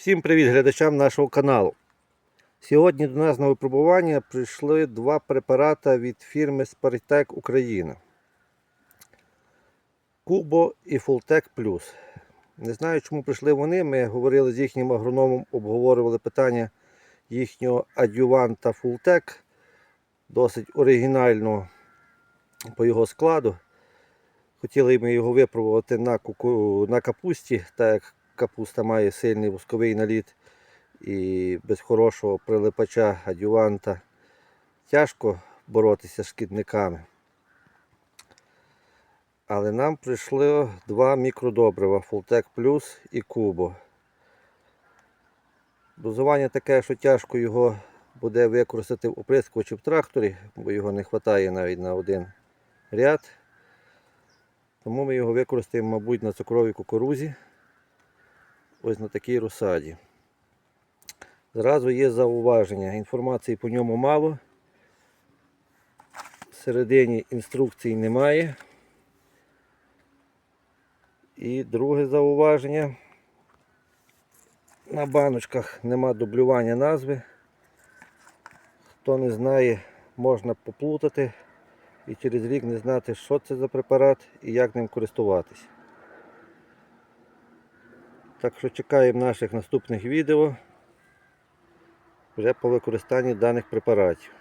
Всім привіт глядачам нашого каналу. Сьогодні до нас на випробування прийшли два препарати від фірми Sparitec Україна. Кубо і Fulltech Plus. Не знаю, чому прийшли вони. Ми говорили з їхнім агрономом, обговорювали питання їхнього адюванта Fulltech. Досить оригінально по його складу. Хотіли ми його випробувати на капусті, так як капуста має сильний восковий наліт і без хорошого прилипача адюванта тяжко боротися з шкідниками. Але нам прийшло два мікродобрива Fulltech Plus і Kubo. Дозування таке, що тяжко його буде використати в оприскувачі в тракторі, бо його не вистачає навіть на один ряд. Тому ми його використаємо, мабуть, на цукровій кукурузі. Ось на такій розсаді. Зразу є зауваження. Інформації по ньому мало. Всередині інструкцій немає. І друге зауваження. На баночках нема дублювання назви. Хто не знає, можна поплутати і через рік не знати, що це за препарат і як ним користуватись. Так що чекаємо наших наступних відео вже по використанні даних препаратів.